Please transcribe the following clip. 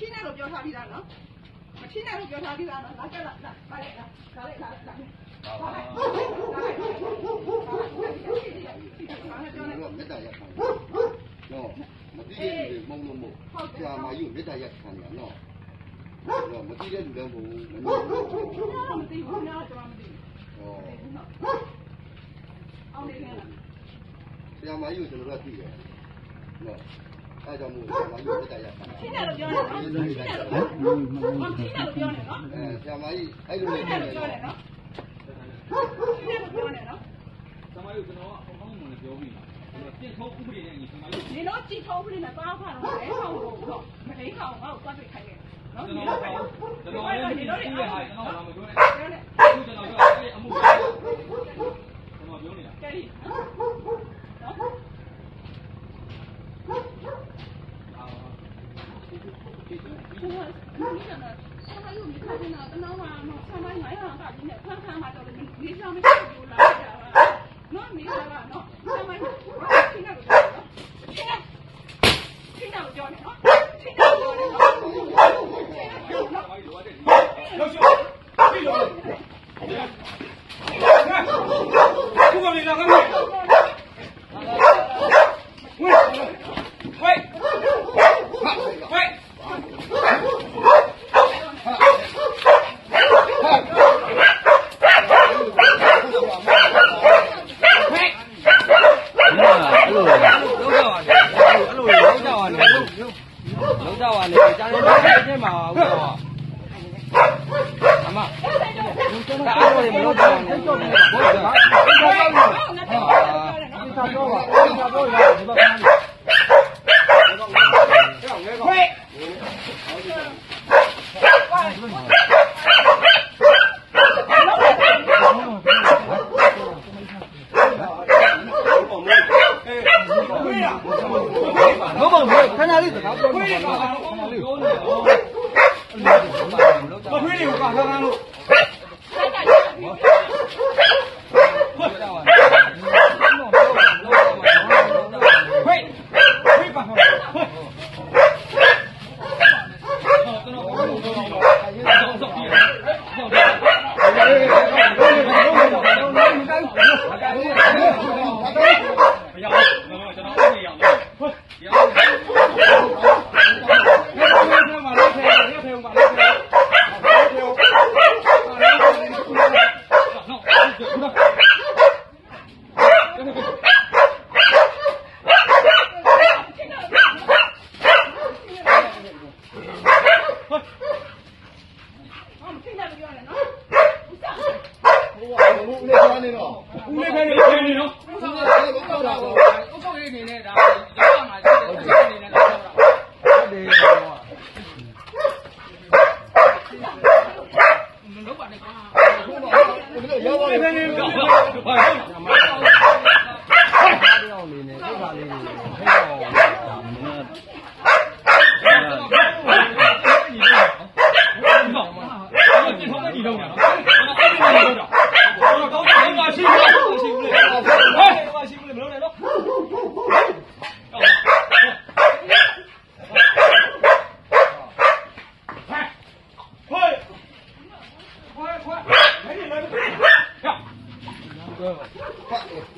ချိနဲ့လို့ပြောထားပြီးသားနော်မချိနဲ့လို့ပြောထားပြီးသားနော်လာကြလာလာလာလိုက်လာလာလိုက်လာလိုက်လာလိုက်လာလိုက်လာလိုက်ပြောနေတော့မေတ္တာရက်ခံနော်မသိတဲ့လူတွေမုံလို့မို့ဆရာမကြီးကိုမေတ္တာရက်ခံတယ်နော်တော့မသိတဲ့လူလည်းမဟုတ်ဘူးမမြင်ဘူးတော့မသိဘူးနော်ကျွန်တော်မသိဘူးဟောအောင်နေနေလားဆရာမကြီးကိုကျွန်တော်တို့သိတယ်နော် အဲကြောင့်မို့ဆရာမကြီးတက်တက်ရခံရှင်းတယ်လို့ပြောတယ်နော်ရှင်းတယ်လို့ပြောတယ်နော်ရှင်းတယ်လို့ပြောတယ်နော်အဲဆရာမကြီးအဲ့လိုနဲ့ပြောတယ်နော်ရှင်းတယ်လို့ပြောတယ်နော်ဆရာမကြီးကျွန်တော်ကအကောင်းဆုံးနဲ့ပြောမိလားပြင်ထုံးဥပဒေနဲ့ညီဆရာမကြီးနေတော့ကြည်ထုံးဥပဒေနဲ့သွားဖာတော့လဲဟောက်လို့တော့မလေးကောင်ဟောက်သွားပြခိုင်းတယ်နော်ကျွန်တော်ကျွန်တော်လည်းဒီလိုတွေအားကျွန်တော်မပြောနဲ့ကျွန်တော်ပြောတယ်အမှုကျွန်တော်ပြောနေတာကဲ 我你讲的，他又没看见呢，等到嘛嘛上班买上大今天看看嘛，就是你你上面就来了，喏没来了喏，上班听那个叫呢，听那，听那个叫呢，听那个叫呢，听那个叫呢。 အဲ့လိုမလောက်ကြပါနဲ့ ဦးလေးပဲနေနေနော်ဘုရားလေးတော့တော့တာပေါ့အုပ်ချုပ်ရေးအနေနဲ့ဒါရောက်မှာရှိတယ်အုပ်ချုပ်ရေးအနေနဲ့တော့ ဟုတ်တယ် လုံးပါနဲ့ကွာ ဘုရားရောက်ပါ ဦးလေးပဲ လေ နေတော့ဘာ တယောက်အနေနဲ့ဒီခါလေးကိုဖိတ်တော်တာမင်း ဒီတော့ဒီတော့ဒီတော့နော်အဲ့ဒီတော့တော့တော့တော့ပါရှိဘူးရှိဘူးလေဟဲ့ပါရှိဘူးလေမလို့နဲ့နော်ဟဲ့ဟဲ့ဟဲ့ဟဲ့နေနေ ဟဲ့不